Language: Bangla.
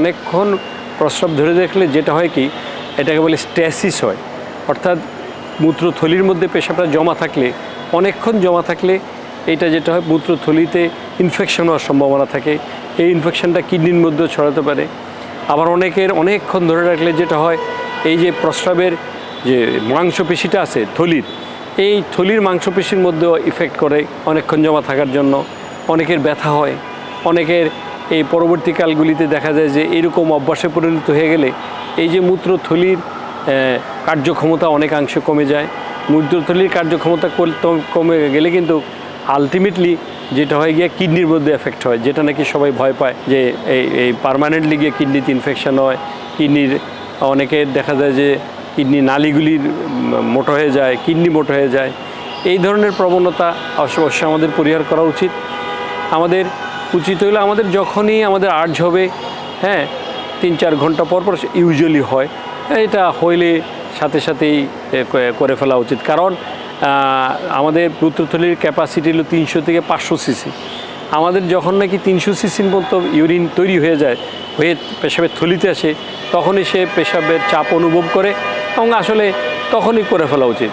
অনেকক্ষণ প্রস্রাব ধরে দেখলে যেটা হয় কি, এটাকে বলে স্ট্যাসিস হয়। অর্থাৎ মূত্রথলির মধ্যে পেশাবটা জমা থাকলে, অনেকক্ষণ জমা থাকলে এটা যেটা হয় মূত্রথলিতে ইনফেকশন হওয়ার সম্ভাবনা থাকে। এই ইনফেকশনটা কিডনির মধ্যেও ছড়াতে পারে। আবার অনেকের অনেকক্ষণ ধরে রাখলে যেটা হয়, এই যে প্রস্রাবের যে মাংসপেশিটা আছে থলির, এই থলির মাংসপেশির মধ্যেও ইফেক্ট করে অনেকক্ষণ জমা থাকার জন্য। অনেকের ব্যথা হয়, অনেকের এই পরবর্তীকালগুলিতে দেখা যায় যে এরকম অভ্যাসে পরিণত হয়ে গেলে এই যে মূত্রথলির কার্যক্ষমতা অনেকাংশে কমে যায়। মূত্রথলির কার্যক্ষমতা কমে গেলে কিন্তু আলটিমেটলি যেটা হয় গিয়ে কিডনির মধ্যে এফেক্ট হয়, যেটা নাকি সবাই ভয় পায় যে এই এই পারমানেন্টলি গিয়ে কিডনিতে ইনফেকশান হয়। কিডনির অনেকের দেখা যায় যে কিডনি নালিগুলির মোটা হয়ে যায়, কিডনি মোটো হয়ে যায়। এই ধরনের প্রবণতা অবশ্য- অবশ্যই আমাদের পরিহার করা উচিত। আমাদের উচিত হইলে আমাদের যখনই আমাদের আর্জ হবে হ্যাঁ তিন চার ঘণ্টা পর পর ইউজুয়ালি হয়। এটা হইলে সাথে সাথেই করে ফেলা উচিত। কারণ আমাদের পুত্রথলির ক্যাপাসিটি হলো তিনশো থেকে পাঁচশো সিসি আমাদের যখন নাকি তিনশো সিসির মতো ইউরিন তৈরি হয়ে যায়, হয়ে পেশাবের থলিতে আসে, তখনই সে পেশাবের চাপ অনুভব করে এবং আসলে তখনই করে ফেলা উচিত।